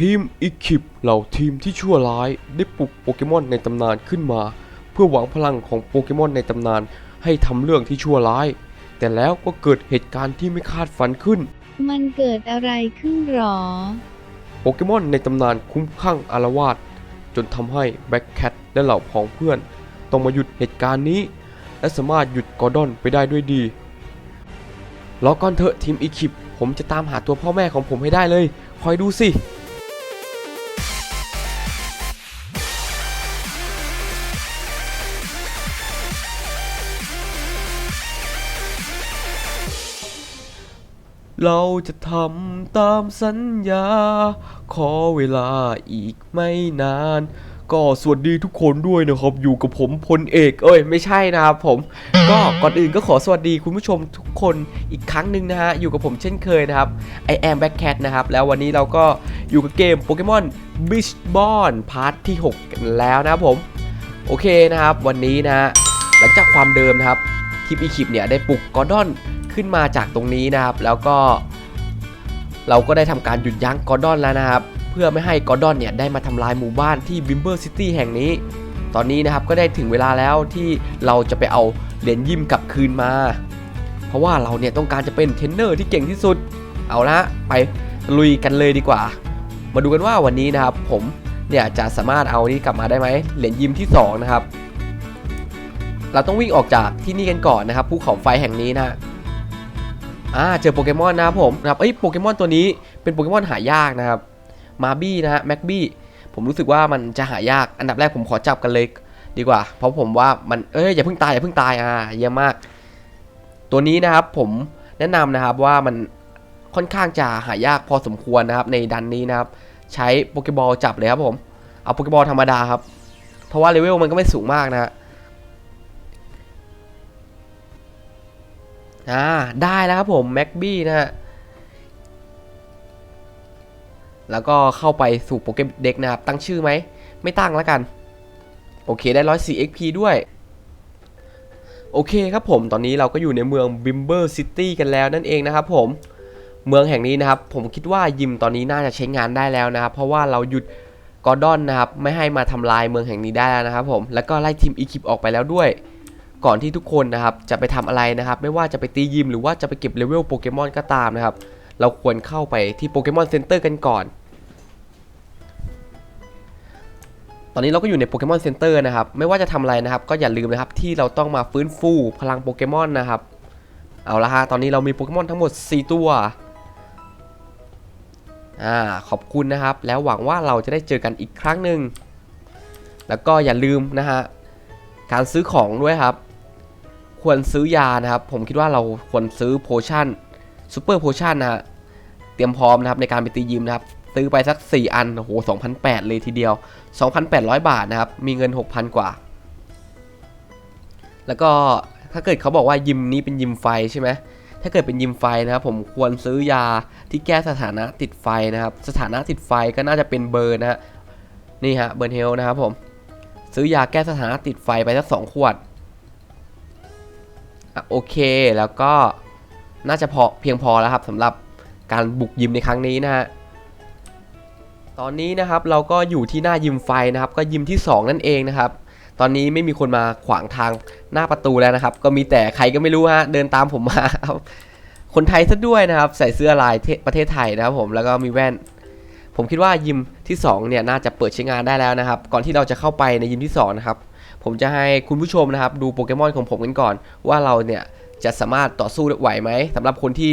ทีมอีคิปเหล่าทีมที่ชั่วร้ายได้ปลุกโปเกมอนในตำนานขึ้นมา เพื่อหวังพลังของโปเกมอนในตำนานให้ทำเรื่องที่ชั่วร้าย แต่แล้วก็เกิดเหตุการณ์ที่ไม่คาดฝันขึ้น มันเกิดอะไรขึ้นหรอ โปเกมอนในตำนานคุ้มข้างอารวาสจนทำให้แบ็คแคทและเหล่าพ้องเพื่อน ต้องมาหยุดเหตุการณ์นี้ และสามารถหยุดกอร์ดอนไปได้ด้วยดีรอก่อนเถอะทีมอีคิปผมจะตามหาตัวพ่อแม่ของผมให้ได้เลย คอยดูสิ เราจะทำตามสัญญา ขอเวลาอีกไม่นาน ก็สวัสดีทุกคนด้วยนะครับ อยู่กับผมพลเอก เอ้ย ไม่ใช่นะครับผม ก็ก่อนอื่นก็ขอสวัสดีคุณผู้ชมทุกคนอีกครั้งหนึ่งนะฮะ อยู่กับผมเช่นเคยนะครับ I am Black Cat นะครับ แล้ววันนี้เราก็อยู่กับเกมโปเกมอน Beach Ball พาร์ทที่ 6 กันแล้วนะครับผม โอเคนะครับ วันนี้นะหลังจากความเดิมนะครับทีมอีคลิปเนี่ยได้ปลุกกอร์ดอน ขึ้นมาจากตรงนี้นะครับ แล้วก็ เราก็ได้ทำการหยุดยั้งกอร์ดอนแล้วนะครับ เพื่อไม่ให้กอร์ดอนเนี่ยได้มาทำลายหมู่บ้านที่บิมเบอร์ซิตี้แห่งนี้ ตอนนี้นะครับก็ได้ถึงเวลาแล้วที่เราจะไปเอาเหรียญยิมกลับคืนมา เพราะว่าเราเนี่ยต้องการจะเป็นเทรนเนอร์ที่เก่งที่สุด เอาละไปลุยกันเลยดีกว่า มาดูกันว่าวันนี้นะครับ ผมเนี่ยจะสามารถเอานี้กลับมาได้ไหมเหรียญยิมที่สองนะครับ เราต้องวิ่งออกจากที่นี่กันก่อนนะครับภูเขาไฟแห่งนี้นะ อ่าเจอโปเกมอนนะครับผมนะครับเอ้ยโปเกมอนตัวนี้เป็นโปเกมอนหายากนะครับมาบี้นะฮะแม็กบี้ผมรู้สึกว่ามันจะหายากอันดับแรกผมขอจับกันเลยดีกว่า เพราะผมว่ามันเอ้ยอย่าเพิ่งตายอย่าเพิ่งตายอ่าเยี่ยมมาก ตัวนี้นะครับผมแนะนำนะครับว่ามันค่อนข้างจะหายากพอสมควรนะครับ ในดันนี้นะครับ ใช้โปเกบอลจับเลยครับผม เอาโปเกบอลธรรมดาครับ เพราะว่าเลเวลมันก็ไม่สูงมากนะฮะ อ่าได้แล้วครับผมแม็กบี้นะฮะแล้วก็เข้าไปสู่โปเกมเด็กนะครับ ตั้งชื่อไหม ไม่ตั้งแล้วกัน โอเคได้ 104 XP ด้วย โอเคครับผมตอนนี้เราก็อยู่ในเมืองบิมเบอร์ซิตี้กันแล้วนั่นเองนะครับผม เมืองแห่งนี้นะครับ ผมคิดว่ายิมตอนนี้น่าจะใช้งานได้แล้วนะครับ เพราะว่าเราหยุดกอร์ดอนนะครับ ไม่ให้มาทำลายเมืองแห่งนี้ได้แล้วนะครับผม แล้วก็ไล่ทีมอีคิปออกไปแล้วด้วย ก่อนที่ทุกคนนะครับจะไปทำอะไรนะครับ ไม่ว่าจะไปตียิมหรือว่าจะไปเก็บเลเวลโปเกมอนก็ตามนะครับ เราควรเข้าไปที่โปเกมอนเซ็นเตอร์กันก่อน ตอนนี้เราก็อยู่ในโปเกมอนเซ็นเตอร์นะครับ ไม่ว่าจะทำอะไรนะครับ ก็อย่าลืมนะครับที่เราต้องมาฟื้นฟูพลังโปเกมอนนะครับ เอาละฮะตอนนี้เรามีโปเกมอนทั้งหมด 4 ตัวอ่าขอบคุณนะครับ แล้วหวังว่าเราจะได้เจอกันอีกครั้งหนึ่งแล้วก็อย่าลืมนะฮะการซื้อของด้วยครับ ควรซื้อยานะครับ ผมคิดว่าเราควรซื้อโพชั่นซูเปอร์โพชั่นนะฮะเตรียมพร้อมนะครับในการไปตียิมนะครับ ซื้อไปสัก 4 อัน โอ้โห2,800เลยทีเดียว 2,800 บาทนะครับ มีเงิน 6,000 กว่า แล้วก็ถ้าเกิดเขาบอกว่ายิมนี้เป็นยิมไฟใช่ไหมถ้าเกิดเป็นยิมไฟนะครับ ผมควรซื้อยาที่แก้สถานะติดไฟนะครับ สถานะติดไฟก็น่าจะเป็นเบอร์นะฮะนี่ฮะเบอร์เฮลนะครับผมซื้อยาแก้สถานะติดไฟไปสักสองขวด โอเคแล้วก็น่าจะพอเพียงพอแล้วครับสำหรับการบุกยิมในครั้งนี้นะฮะตอนนี้นะครับเราก็อยู่ที่หน้ายิมไฟนะครับ ก็ยิมที่ 2 นั่นเองนะครับ ตอนนี้ไม่มีคนมาขวางทางหน้าประตูแล้วนะครับ ก็มีแต่ใครก็ไม่รู้ฮะเดินตามผมมาครับคนไทยซะด้วยนะครับ ใส่เสื้อลายประเทศไทยนะครับผมแล้วก็มีแว่น ผมคิดว่ายิมที่2เนี่ยน่าจะเปิดใช้งานได้แล้วนะครับ ก่อนที่เราจะเข้าไปในยิมที่2นะครับ ผมจะให้คุณผู้ชมนะครับ ดูโปเกมอนของผมกันก่อน ว่าเราเนี่ยจะสามารถต่อสู้ไหวไหมสำหรับคนที่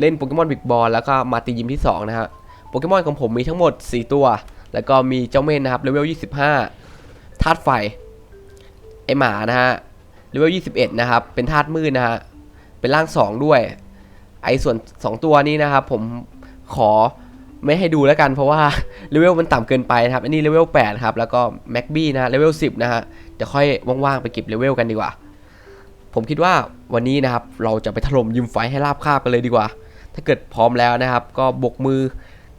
เล่นโปเกมอนบิ๊กบอลแล้วก็มาตียิมที่2นะครับโปเกมอนของผมมีทั้งหมด 4 ตัว แล้วก็มีเจ้าเม่นนะครับเลเวล25ธาตุไฟไอหมานะฮะเลเวล21 นะครับ เป็นธาตุมืดนะฮะเป็นร่าง 2 ด้วย ไอส่วน 2 ตัวนี้นะครับ ผมขอไม่ให้ดูแล้วกันเพราะว่าเลเวลมันต่ำเกินไปนะครับ อันนี้เลเวล8ครับ แล้วก็แม็กบี้นะเลเวล10 นะฮะ ดี๋ยวค่อยว่างๆไปเก็บเลเวลกันดีกว่า ผมคิดว่าวันนี้นะครับเราจะไปถล่มยิมไฟให้ราบคาบกันเลยดีกว่า ถ้าเกิดพร้อมแล้วนะครับ ก็บกมือ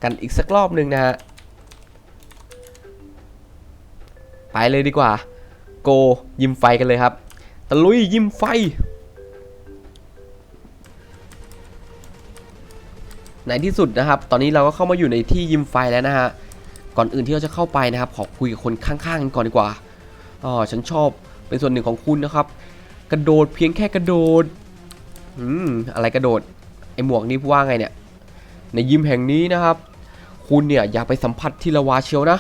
กันอีกสักรอบหนึ่งนะฮะไปเลยดีกว่า โกยิมไฟกันเลยครับตะลุยยิมไฟ ในที่สุดนะครับ ตอนนี้เราก็เข้ามาอยู่ในที่ยิมไฟแล้วนะฮะก่อนอื่นที่เราจะเข้าไปนะครับ ขอคุยกับคนข้างๆกันก่อนดีกว่า อ๋อฉันชอบเป็นส่วนหนึ่งของคุณนะครับ กระโดดเพียงแค่กระโดดอืมอะไรกระโดดไอหมวกนี่ว่าไงเนี่ย ในยิมแห่งนี้นะครับ คุณเนี่ยอย่าไปสัมผัสที่ละวาเชียวนะ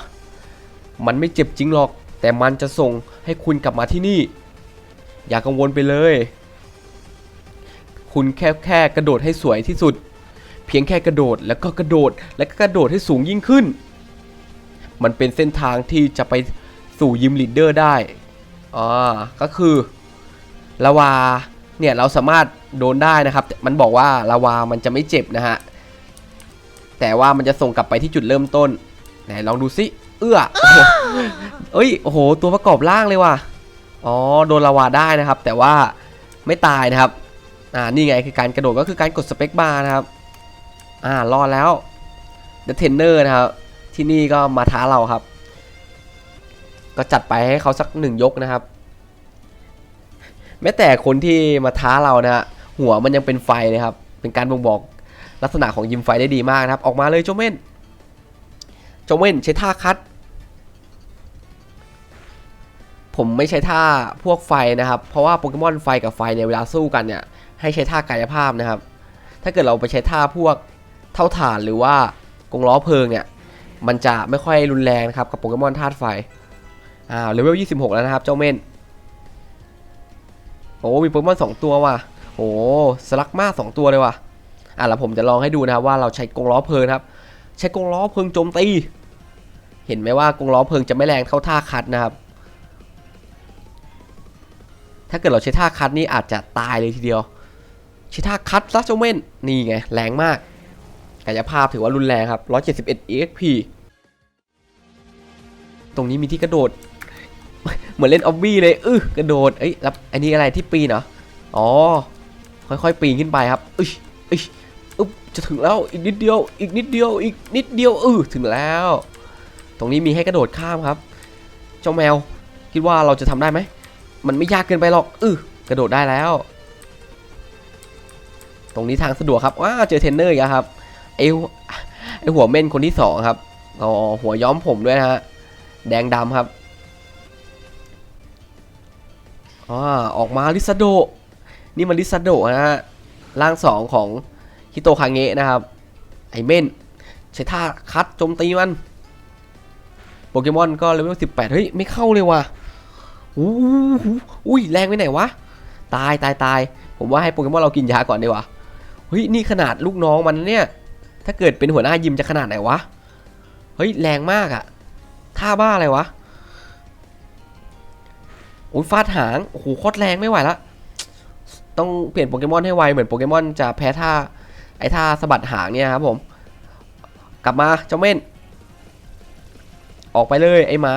มันไม่เจ็บจริงหรอก แต่มันจะส่งให้คุณกลับมาที่นี่ อย่ากังวลไปเลย คุณแค่แค่กระโดดให้สวยที่สุด เพียงแค่กระโดดแล้วก็กระโดดแล้วก็กระโดดให้สูงยิ่งขึ้น มันเป็นเส้นทางที่จะไป สู่ยิมลีดเดอร์ได้อ่าก็คือลาวาเนี่ยเราสามารถโดนได้นะครับแต่มันบอกว่าลาวามันจะไม่เจ็บนะฮะ แต่ว่ามันจะส่งกลับไปที่จุดเริ่มต้นไหนลองดูสิเอื้อโอ้โหเอ้ยโอ้โห ตัวประกอบร่างเลยว่ะ อ๋อโดนลาวาได้นะครับ แต่ว่าไม่ตายนะครับ อ่านี่ไงคือการกระโดดก็คือการกดสเปคบาร์นะครับ อ่ารอดแล้ว The Trainer นะครับ ที่นี่ก็มาท้าเราครับ ก็จัดไปให้เขาสักหนึ่งยกนะครับ แม้แต่คนที่มาท้าเรานะฮะหัวมันยังเป็นไฟเลยครับ เป็นการบ่งบอกลักษณะของยิมไฟได้ดีมากนะครับ ออกมาเลยโจเมนโจเมนใช้ท่าคัด ผมไม่ใช้ท่าพวกไฟนะครับ เพราะว่าโปเกมอนไฟกับไฟเนี่ยเวลาสู้กันเนี่ยให้ใช้ท่ากายภาพนะครับ ถ้าเกิดเราไปใช้ท่าพวกเท่าฐานหรือว่ากงล้อเพลิงเนี่ย มันจะไม่ค่อยรุนแรงนะครับกับโปเกมอนธาตุไฟ อ้าวเลเวล26 แล้วนะครับ เจ้าเม่น โอ้มีโปเกมอน2ตัวว่ะโอ้สลักมาก2ตัวเลยว่ะ อะแล้วผมจะลองให้ดูนะครับว่าเราใช้กงล้อเพลิงนครับ ใช้กงล้อเพลิงโจมตี เห็นไหมว่ากงล้อเพลิงจะไม่แรงเท่าท่าคัดนะครับ ถ้าเกิดเราใช้ท่าคัดนี่อาจจะตายเลยทีเดียว ใช้ท่าคัดซะเจ้าเม่นนี่ไง แรงมากกายภาพถือว่ารุนแรงครับ 171 EXP ตรงนี้มีที่กระโดด เหมือนเล่นออบบี้เลยอื้อกระโดดเอ้ยแล้วอันนี้อะไรที่ปีนเหรออ๋อค่อยๆปีนขึ้นไปครับอึชอึชอึ๊บจะถึงแล้วอีกนิดเดียว อีกนิดเดียวอีกนิดเดียวเออถึงแล้ว ตรงนี้มีให้กระโดดข้ามครับ เจ้าแมวคิดว่าเราจะทำได้ไหมมันไม่ยากเกินไปหรอกอื้อกระโดดได้แล้ว ตรงนี้ทางสะดวกครับว้าเจอเทรนเนอร์อีกครับไอไอหัวเม่นคนที่สองครับอ๋อหัวย้อมผมด้วยนะฮะแดงดำครับ อ่าออกมาลิซาโด นี่มันลิซาโดนะฮะร่างสองของฮิโตคาเงะนะครับ ไอเม่นใช้ท่าคัดโจมตีมัน โปเกมอนก็เลเวล18 เฮ้ย ไม่เข้าเลยว่ะอู้หูอุ้ยแรงไปไหนวะ ตายตายตาย ผมว่าให้โปเกมอนเรากินยาก่อนดีกว่าเฮ้ย นี่ขนาดลูกน้องมันเนี่ย ถ้าเกิดเป็นหัวหน้ายิมจะขนาดไหนวะ เฮ้ย แรงมากอะท่าบ้าอะไรวะ โอ้ยฟาดหาง โอ้โหโคตรแรงไม่ไหวละ ต้องเปลี่ยนโปเกมอนให้ไว เหมือนโปเกมอนจะแพ้ท่า ไอ้ท่าสะบัดหางเนี่ยครับผม กลับมาเจ้าเม่น ออกไปเลยไอ้หมา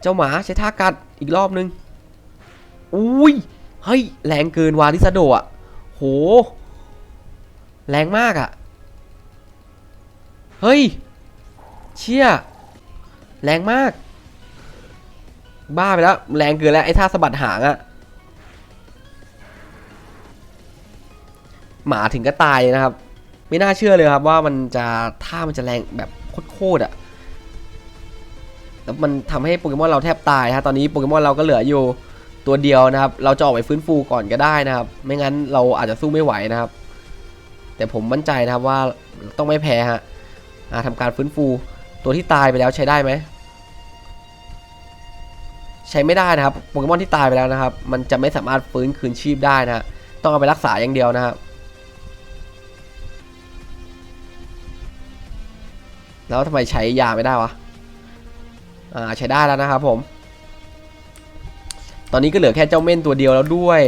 เจ้าหมาใช้ท่ากัดอีกรอบนึง อุ้ย เฮ้ย แรงเกินวาริซาโดะโห แรงมากอะเฮ้ย เชี่ย แรงมาก บ้าไปแล้ว แรงเกินแล้ว ไอ้ท่าสะบัดหางอะหมาถึงก็ตายนะครับ ไม่น่าเชื่อเลยครับว่ามันจะท่ามันจะแรงแบบโคตรๆอะแล้วมันทำให้โปเกมอนเราแทบตายฮะตอนนี้โปเกมอนเราก็เหลืออยู่ตัวเดียวนะครับ เราจะออกไปฟื้นฟูก่อนก็ได้นะครับ ไม่งั้นเราอาจจะสู้ไม่ไหวนะครับ แต่ผมมั่นใจนะครับว่าต้องไม่แพ้ฮะอ่าทำการฟื้นฟูตัวที่ตายไปแล้วใช้ได้ไหม ใช้ไม่ได้นะครับโปเกมอนที่ตายไปแล้วนะครับ มันจะไม่สามารถฟื้นคืนชีพได้นะฮะต้องเอาไปรักษาอย่างเดียวนะครับแล้วทำไมใช้ยาไม่ได้วะอ่าใช้ได้แล้วนะครับผม ตอนนี้ก็เหลือแค่เจ้าเม่นตัวเดียวแล้วด้วย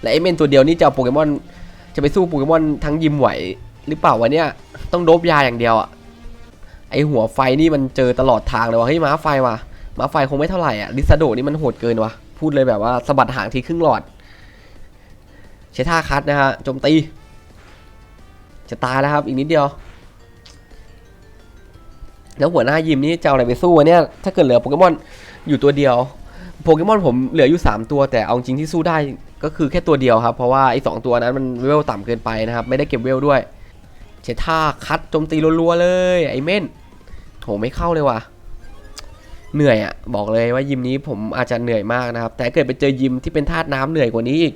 และไอ้เม่นตัวเดียวนี่จะเอาโปเกมอนจะไปสู้โปเกมอนทั้งยิมไหวหรือเปล่าวะเนี่ยต้องโดบยาอย่างเดียวอะไอหัวไฟนี่มันเจอตลอดทางเลยว่ะเฮ้ยม้าไฟว่ะ มาไฟคงไม่เท่าไหร่อะลิซาโดนี่มันโหดเกินว่ะพูดเลยแบบว่าสะบัดหางทีครึ่งหลอด ใช้ท่าคัดนะฮะโจมตี จะตายแล้วครับ อีกนิดเดียว แล้วหัวหน้ายิมนี่จะเอาอะไรไปสู้วะเนี่ย ถ้าเกิดเหลือโปเกมอนอยู่ตัวเดียวโปเกมอนผมเหลืออยู่ 3 ตัวแต่เอาจริงที่สู้ได้ก็คือแค่ตัวเดียวครับ เพราะว่าไอ้สองตัวนั้นมันเวลต่ำเกินไปนะครับ ไม่ได้เก็บเวลด้วยเชท่าคัดโจมตีรัวๆเลยไอ้เม่นโหไม่เข้าเลยว่ะ เหนื่อยอะ่ะบอกเลยว่ายิมนี้ผมอาจจะเหนื่อยมากนะครับ แต่เกิดไปเจอยิมที่เป็นธาตุน้ำเหนื่อยกว่านี้อีก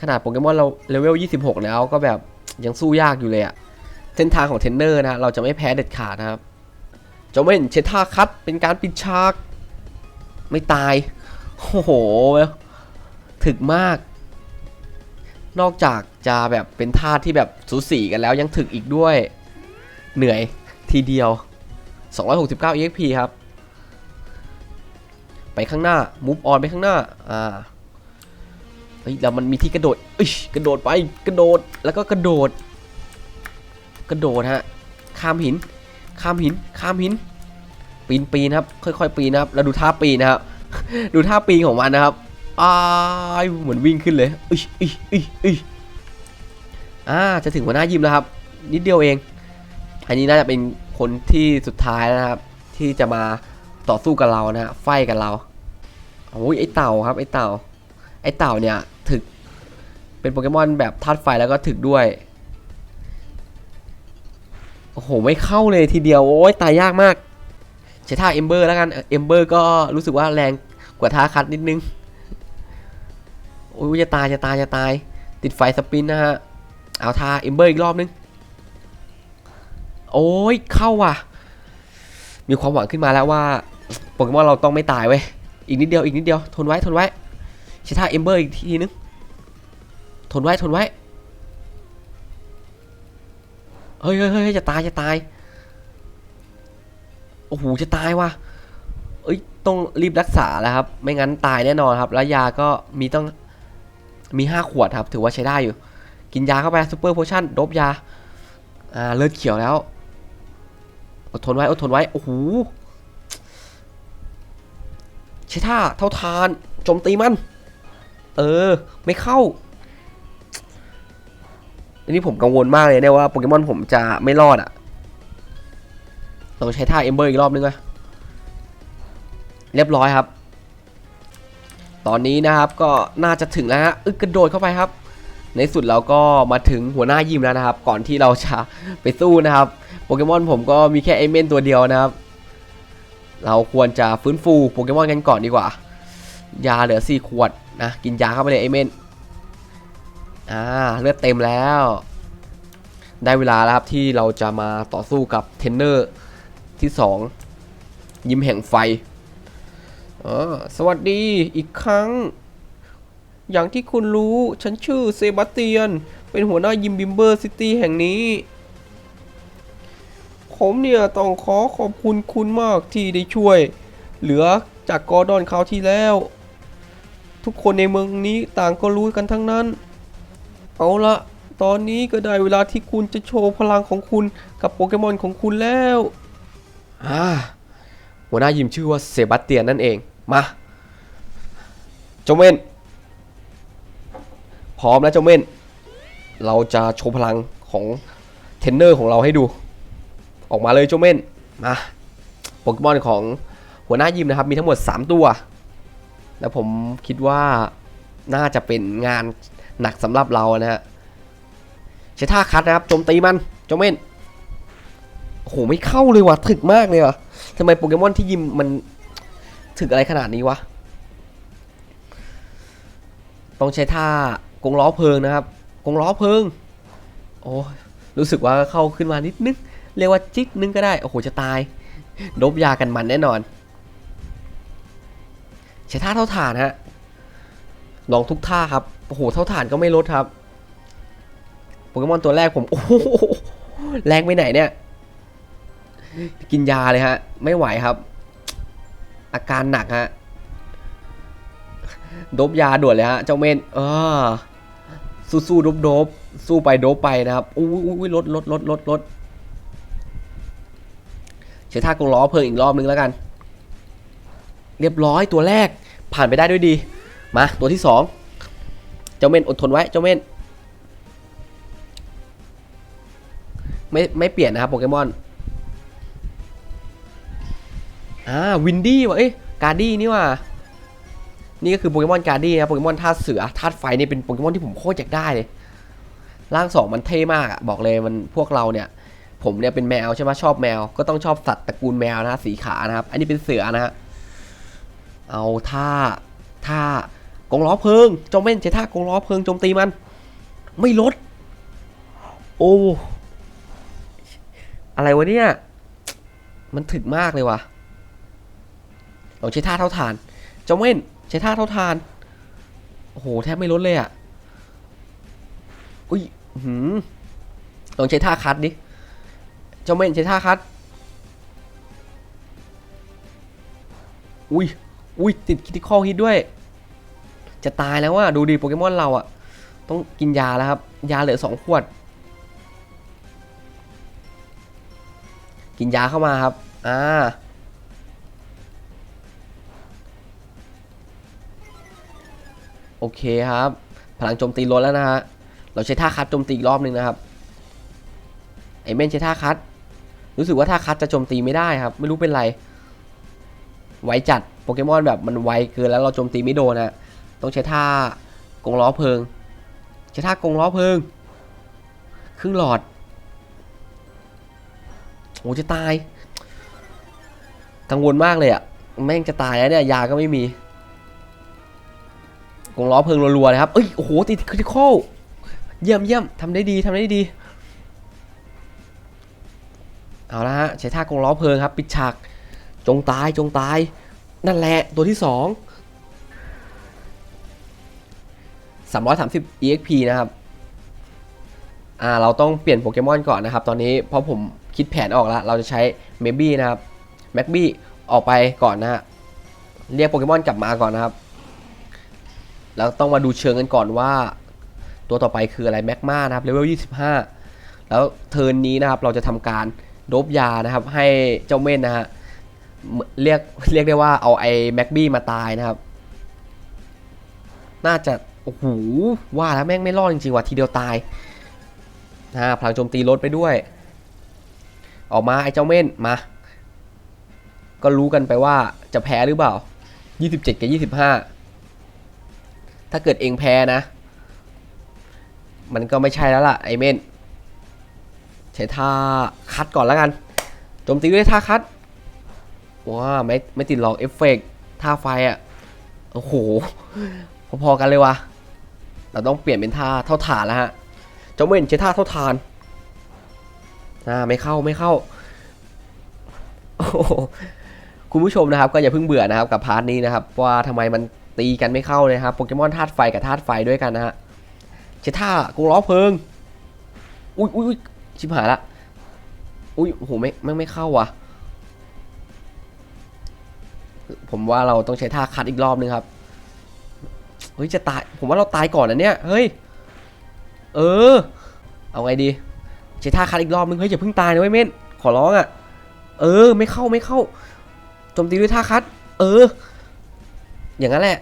ขนาดโปเกมอนเราเลเวล 26 แล้วก็แบบยังสู้ยากอยู่เลยอะเส้นทางของเทรนเนอร์นะเราจะไม่แพ้เด็ดขาดนะครับจาเม่นเชท่าคัดเป็นการปิดฉาก ไม่ตาย โอ้โห ถึกมาก นอกจากจะแบบเป็นท่าที่แบบสูสีกันแล้วยังถึกอีกด้วย เหนื่อยทีเดียว 269 EXP ครับ ไปข้างหน้า move on ไปข้างหน้า อ่า เฮ้ยแล้วมันมีที่กระโดดเอ้ยกระโดดไป กระโดด แล้วก็กระโดด กระโดดฮะ ข้ามหิน ข้ามหิน ข้ามหิน ปีนปีนครับ ค่อยๆ ปีนนะครับ แล้วดูท่าปีนนะครับ ดูท่าปีนของมันนะครับอ้ายเหมือนวิ่งขึ้นเลยอุ้ยอุ้ยอุ้ยอุ้ยอ่า จะถึงหัวหน้ายิมแล้วครับ นิดเดียวเอง อันนี้น่าจะเป็น คนที่สุดท้ายนะครับ ที่จะมาต่อสู้กับเรานะฮะไฟกับเราโอ้ยไอเต่าครับไอเต่า ไอเต่าเนี่ยถึกเป็นโปเกมอนแบบธาตุไฟแล้วก็ถึกด้วยโอ้โหไม่เข้าเลยทีเดียวโอ้ยตายยากมากใช้ท่าเอมเบอร์แล้วกันเอมเบอร์ก็รู้สึกว่าแรงกว่าท่าคัดนิดนึงโอ้ยจะตายจะตายจะตาย ติดไฟสปินนะฮะเอาท่าเอมเบอร์อีกรอบนึง โอ้ยเข้าว่ะ มีความหวังขึ้นมาแล้วว่าโปเกมอนเราต้องไม่ตายเว้ยอีกนิดเดียวอีกนิดเดียวทนไว้ทนไว้ใช้ท่าเอมเบอร์อีกทีนึงทนไว้ทนไว้เฮ้ยเฮ้ยเฮ้ยจะตายจะตายโอ้โหจะตายว่ะเอ้ยต้องรีบรักษาแล้วครับ ไม่งั้นตายแน่นอนครับ แล้วยาก็มีต้องมีห้าขวดครับ ถือว่าใช้ได้อยู่ กินยาเข้าไปซูเปอร์โพชั่นดบยาอ่าเลือดเขียวแล้ว อดทนไว้อดทนไว้ โอ้โหใช้ท่าเท่าทานโจมตีมัน เออ ไม่เข้าอันนี้ผมกังวลมากเลยเนี่ยว่าโปเกมอนผมจะไม่รอดอะ่ะต้องใช้ท่าเอมเบอร์อีกรอบนึงอะเรียบร้อยครับ ตอนนี้นะครับก็น่าจะถึงแล้วฮะอึกกระโดดเข้าไปครับ ในสุดเราก็มาถึงหัวหน้ายิมแล้วนะครับ ก่อนที่เราจะไปสู้นะครับ โปเกมอนผมก็มีแค่ไอเมนตัวเดียวนะครับ เราควรจะฟื้นฟูโปเกมอนกันก่อนดีกว่า ยาเหลือ 4 ขวดนะ กินยาเข้าไปเลยไอเมนอ่าเลือดเต็มแล้ว ได้เวลาแล้วครับที่เราจะมาต่อสู้กับเทรนเนอร์ที่ 2 ยิมแห่งไฟอ่าสวัสดีอีกครั้ง อย่างที่คุณรู้ ฉันชื่อเซบาสเตียน เป็นหัวหน้ายิมบิมเบอร์ซิตี้แห่งนี้ ผมเนี่ยต้องขอขอบคุณคุณมากที่ได้ช่วย เหลือจากกอร์ดอนคราวที่แล้ว ทุกคนในเมืองนี้ต่างก็รู้กันทั้งนั้น เอาละตอนนี้ก็ได้เวลาที่คุณจะโชว์พลังของคุณกับโปเกมอนของคุณแล้วอ่าหัวหน้ายิมชื่อว่าเซบาสเตียนนั่นเอง มาเจาเมนพร้อมแล้วเจาเมนเราจะโชว์พลังของเทรนเนอร์ของเราให้ดู ออกมาเลยโจเมนมาโปเกมอนของหัวหน้ายิมนะครับ มีทั้งหมด 3 ตัว แล้วผมคิดว่าน่าจะเป็นงานหนักสำหรับเรานะฮะใช้ท่าคัดนะครับโจมตีมันโจเมนโอ้โหไม่เข้าเลยว่ะถึกมากเลยว่ะทำไมโปเกมอนที่ยิมมันถึกอะไรขนาดนี้วะต้องใช้ท่ากงล้อเพลิงนะครับกงล้อเพลิง โอ้รู้สึกว่าเข้าขึ้นมานิดนึง เรียกว่าจิกนึงก็ได้ โอ้โห จะตายดบยากันมันแน่นอน ใช้ท่าเท่าฐานฮะ ลองทุกท่าครับ โอ้โห เท่าฐานก็ไม่ลดครับโปเกมอนตัวแรกผม โอ้โห แรงไปไหนเนี่ย กินยาเลยฮะ ไม่ไหวครับ อาการหนักฮะ ดบยาด่วนเลยฮะ เจ้าเมนเออสู้สู้ๆดบๆ สู้ไปโดบไปนะครับ อุ้ยอุ้ยลดลดลดลดลด ช้ท่ากงล้อเพิ่มอีกรอบนึงแล้วกัน เรียบร้อยตัวแรกผ่านไปได้ด้วยดี มาตัวที่สองเจ้าเม่นอดทนไว้เจ้าเม่นไม่ไม่เปลี่ยนนะครับโปเกมอนอ่าวินดี้วะเอ้ยการดี้นี่ว่ะนี่ก็คือโปเกมอนการ์ดี้นะโปเกมอนธาตุเสือธาตุไฟนี่เป็นโปเกมอนที่ผมโคตรอยากได้เลยร่างสองมันเท่มากอะบอกเลยมันพวกเราเนี่ย ผมเนี่ยเป็นแมวใช่ไหมชอบแมว ก็ต้องชอบสัตว์ตระกูลแมวนะฮะสีขานะครับ อันนี้เป็นเสือนะฮะเอาท่าท่ากงล้อเพลิงจอมเม่นใช้ท่ากงล้อเพลิงโจมตีมัน ไม่ลด โอ้อะไรวะเนี่ย มันถึกมากเลยว่ะลองใช้ท่าเท่าฐานจอมเม่นใช้ท่าเท่าฐานโอ้โหแทบไม่ลดเลยอะอุ้ยหืมลองใช้ท่าคัดดิ เจ้าเม่นใช้ท่าคัด อุ้ย อุ้ยติดคิติคอลฮิตด้วย จะตายแล้วว่ะดูดิโปเกมอนเราอะต้องกินยาแล้วครับ ยาเหลือสองขวด กินยาเข้ามาครับ อ่า โอเคครับ พลังโจมตีลดแล้วนะฮะ เราใช้ท่าคัดโจมตีอีกรอบหนึ่งนะครับ ไอเมนใช้ท่าคัด รู้สึกว่าท่าคัดจะโจมตีไม่ได้ครับ ไม่รู้เป็นไร ไวจัดโปเกมอนแบบมันไวเกินแล้วเราโจมตีไม่โดนนะต้องใช้ท่ากงล้อเพลิง ใช้ท่ากงล้อเพลิง ครึ่งหลอดโอ้จะตาย กังวลมากเลยอะแม่งจะตายแล้วเนี่ย ยาก็ไม่มี กงล้อเพลิงรัวๆเลยครับ เอ้ย โอ้โห ติดคริติคอล เยี่ยมเยี่ยมทำได้ดีทำได้ดี เอาละฮะใช้ท่ากงล้อเพลิงครับ ปิดฉากจงตายจงตาย นั่นแหละตัวที่สอง330 exp นะครับอ่าเราต้องเปลี่ยนโปเกมอนก่อนนะครับ ตอนนี้เพราะผมคิดแผนออกแล้ว เราจะใช้เมบี้นะครับแม็กบี้ออกไปก่อนนะฮะเรียกโปเกมอนกลับมาก่อนนะครับ แล้วต้องมาดูเชิงกันก่อนว่า ตัวต่อไปคืออะไรแม็กมานะครับเลเวล25 แล้วเทิร์นนี้นะครับเราจะทำการ โดบยานะครับ ให้เจ้าเม่นนะฮะเรียกเรียกได้ว่าเอาไอ้แม็กบี้มาตายนะครับ น่าจะโอ้โหว่าแล้วแม่งไม่รอดจริงๆว่ะทีเดียวตายนะฮะพลังโจมตีลดไปด้วย ออกมาไอ้เจ้าเม่นมา ก็รู้กันไปว่าจะแพ้หรือเปล่า 27 กับ 25 ถ้าเกิดเองแพ้นะ มันก็ไม่ใช่แล้วล่ะไอ้เม่น ใช้ท่าคัดก่อนแล้วกัน โจมตีด้วยท่าคัด ว้าไม่ไม่ติดหรอกเอฟเฟกต์ท่าไฟอะ่ะ โอ้โห พอๆกันเลยวะเราต้องเปลี่ยนเป็นท่าเท่าฐานแล้วฮะเจ้าเมนใช้ท่าเท่าฐานอ่าไม่เข้าไม่เข้าโอ้โหคุณผู้ชมนะครับ ก็อย่าเพิ่งเบื่อนะครับกับพาร์ทนี้นะครับ ว่าทำไมมันตีกันไม่เข้าเลยครับโปเกมอนธาตุไฟกับธาตุไฟด้วยกันนะฮะใช้ท่ากงล้อเพลิง อุ้ยอุ้ยอุ๊ย ชิบหายละ อุ้ยโหไม่ไม่ไม่เข้าว่ะ ผมว่าเราต้องใช้ท่าคัดอีกรอบนึงครับ เฮ้ยจะตาย ผมว่าเราตายก่อนนะเนี่ย เฮ้ย เออ เอาไงดี ใช้ท่าคัดอีกรอบนึง เฮ้ยอย่าเพิ่งตายนะเว้ยเม่น ขอร้องอะ่ะ เออ ไม่เข้าไม่เข้า โจมตีด้วยท่าคัด เออ อย่างนั้นแหละ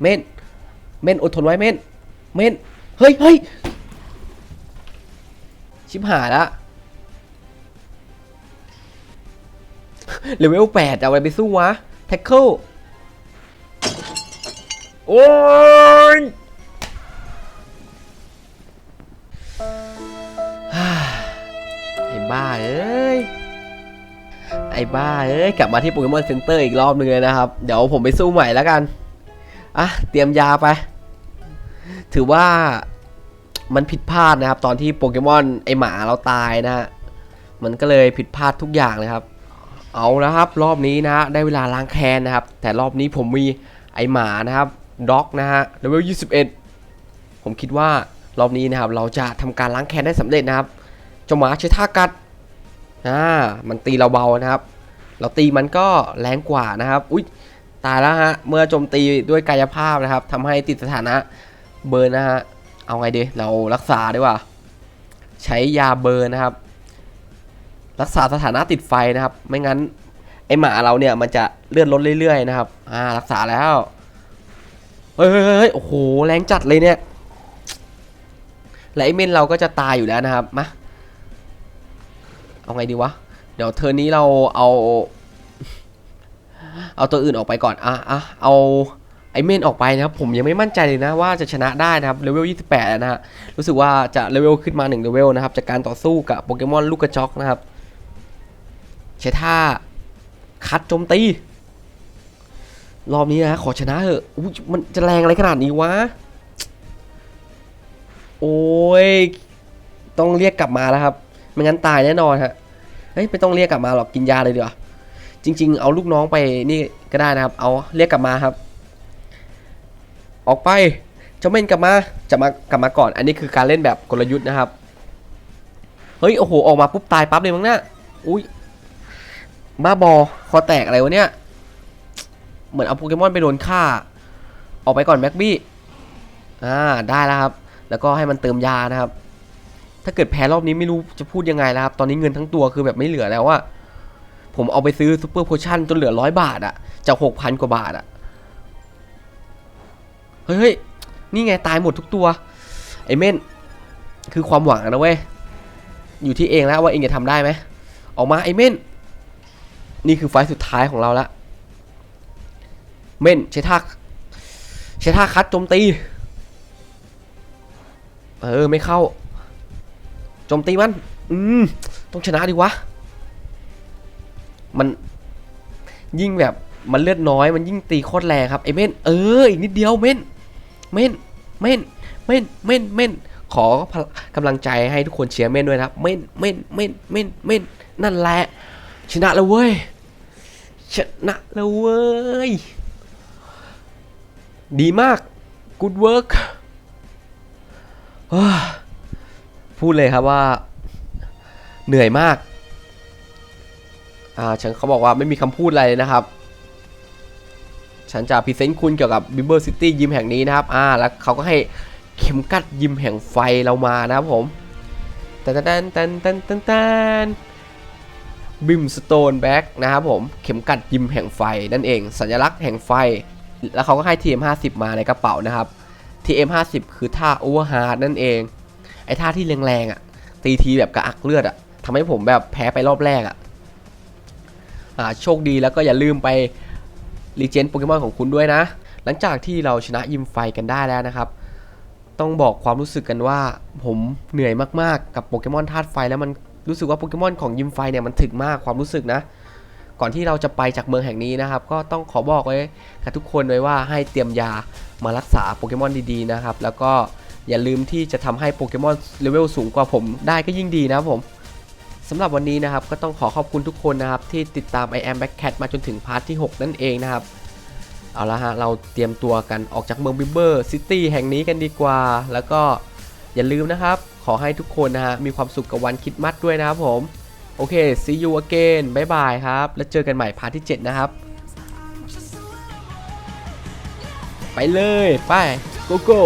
เม่น เม่นอดทนไว้เม่น เม่น เฮ้ยเฮ้ย ชิบหายละเลเวลแปดเอาอะไรไปสู้วะ แท็กเกิลโอ้ยไอ้บ้าเอ้ย ไอ้บ้าเอ้ย กลับมาที่โปเกมอนเซ็นเตอร์อีกรอบหนึงเลยนะครับ เดี๋ยวผมไปสู้ใหม่แล้วกัน อะ เตรียมยาไป ถือว่า มันผิดพลาดนะครับ ตอนที่โปเกมอนไอหมาเราตายนะฮะมันก็เลยผิดพลาดทุกอย่างเลยครับ เอาละครับ รอบนี้นะฮะได้เวลาล้างแค้นนะครับ แต่รอบนี้ผมมีไอหมานะครับด็อกนะฮะเลเวล21 ผมคิดว่ารอบนี้นะครับ เราจะทำการล้างแค้นได้สำเร็จนะครับเจ้าหมาใช้ท่ากัดอ่ามันตีเราเบานะครับ เราตีมันก็แรงกว่านะครับ อุ๊ยตายแล้วฮะ เมื่อโจมตีด้วยกายภาพนะครับทำให้ติดสถานะเบิร์นนะฮะ เอาไงดี เรารักษาดีกว่า ใช้ยาเบิร์นะครับ รักษาสถานะติดไฟนะครับ ไม่งั้น ไอหมาเราเนี่ยมันจะเลื่อนลดเรื่อยๆนะครับ อ่า รักษาแล้ว เฮ้ยโอ้โห แรงจัดเลยเนี่ย และไอเมนเราก็จะตายอยู่แล้วนะครับ มา เอาไงดีวะ เดี๋ยวเทอร์นี้เราเอา เอาตัวอื่นออกไปก่อน อะอะเอา ไอเมนออกไปนะครับผมยังไม่มั่นใจเลยนะว่าจะชนะได้นะครับเลเวล 28แล้วนะฮะรู้สึกว่าจะเลเวลขึ้นมา1เลเวลนะครับจากการต่อสู้กับโปเกมอนลูกกระจอกนะครับใช้ท่าคัดโจมตี รอบนี้นะขอชนะเถอะมันจะแรงอะไรขนาดนี้วะ โอ้ย ต้องเรียกกลับมาแล้วครับ ไม่งั้นตายแน่นอนฮะเฮ้ยไม่ต้องเรียกกลับมาหรอกกินยาเลยเดีกว่าจริง ๆ เอาลูกน้องไปนี่ก็ได้นะครับ เอาเรียกกลับมาครับ ออกไปเจ้าเม่นกลับมาจะมากลับมาก่อน อันนี้คือการเล่นแบบกลยุทธ์นะครับ เฮ้ย โอ้โห ออกมาปุ๊บตายปั๊บเลยมั้งเนะอุ้ยบ้าบอ คอแตกอะไรวะเนี่ย เหมือนเอาโปเกมอนไปโดนฆ่า ออกไปก่อนแม็กบี้ อ่า ได้แล้วครับ แล้วก็ให้มันเติมยานะครับ ถ้าเกิดแพ้รอบนี้ไม่รู้จะพูดยังไงแล้วครับ ตอนนี้เงินทั้งตัวคือแบบไม่เหลือแล้วว่าผมเอาไปซื้อซูเปอร์โพชั่นจนเหลือร้อยบาทอะจากหกพันกว่าบาทอะ เฮ้ยนี่ไงตายหมดทุกตัว ไอ้เม่น คือความหวังนะเว้ย อยู่ที่เองแล้วว่าเองจะทำได้ไหม ออกมาไอ้เม่น นี่คือไฟสุดท้ายของเราละ เม่นใช้ท่าใช้ท่าคัดโจมตี เออไม่เข้า โจมตีมัน อืม ต้องชนะดิวะ มันยิ่งแบบมันเลือดน้อยมันยิ่งตีโคตรแรงครับไอ้เม่น เอออีกนิดเดียวเม่น เม่น เม่น เม่น เม่น เม่น ขอกำลังใจให้ทุกคนเชียร์เม่นด้วยนะครับเม่น เม่น เม่น เม่น เม่น นั่นแหละ ชนะแล้วเว้ย ชนะแล้วเว้ย ดีมาก good work พูดเลยครับว่า เหนื่อยมาก อ่าฉันเขาบอกว่าไม่มีคำพูดอะไรเลยนะครับ ฉันจะพรีเซนต์คุณเกี่ยวกับ b i b b e r City ยิมแห่งนี้นะครับอ่าแล้วเขาก็ให้เข็มกัดยิมแห่งไฟเรามานะครับผมตันตันตันตันตันตันบิมสโตนแบ็กนะครับผมเข็มกัดยิมแห่งไฟนั่นเอง สัญลักษณ์แห่งไฟ แล้วเขาก็ให้ TM50 มาในกระเป๋านะครับ TM50 คือท่า Overhard นั่นเอง ไอ้ท่าที่แรงๆอะ ตีทีแบบกระอักเลือดอะทำให้ผมแบบแพ้ไปรอบแรกอะอ่าโชคดีแล้วก็อย่าลืมไป รีเจนโปเกมอนของคุณด้วยนะ หลังจากที่เราชนะยิมไฟกันได้แล้วนะครับ ต้องบอกความรู้สึกกันว่าผมเหนื่อยมากๆกับโปเกมอนธาตุไฟแล้วมันรู้สึกว่าโปเกมอนของยิมไฟเนี่ยมันถึกมากความรู้สึกนะ ก่อนที่เราจะไปจากเมืองแห่งนี้นะครับ ก็ต้องขอบอกไว้กับทุกคนไว้ว่าให้เตรียมยามารักษาโปเกมอนดีๆนะครับ แล้วก็อย่าลืมที่จะทำให้โปเกมอนเลเวลสูงกว่าผมได้ก็ยิ่งดีนะครับผม สำหรับวันนี้นะครับก็ต้องขอขอบคุณทุกคนนะครับที่ติดตาม I am Back Cat มาจนถึงพาร์ทที่ 6 นั่นเองนะครับ เอาละฮะเราเตรียมตัวกันออกจากเมืองบิเบอร์ซิตี้แห่งนี้กันดีกว่า แล้วก็อย่าลืมนะครับ ขอให้ทุกคนนะฮะมีความสุขกับวันคิดมัดด้วยนะครับผม โอเค see you again บ๊ายบายครับ แล้วเจอกันใหม่พาร์ทที่ 7 นะครับ ไปเลย ไป go go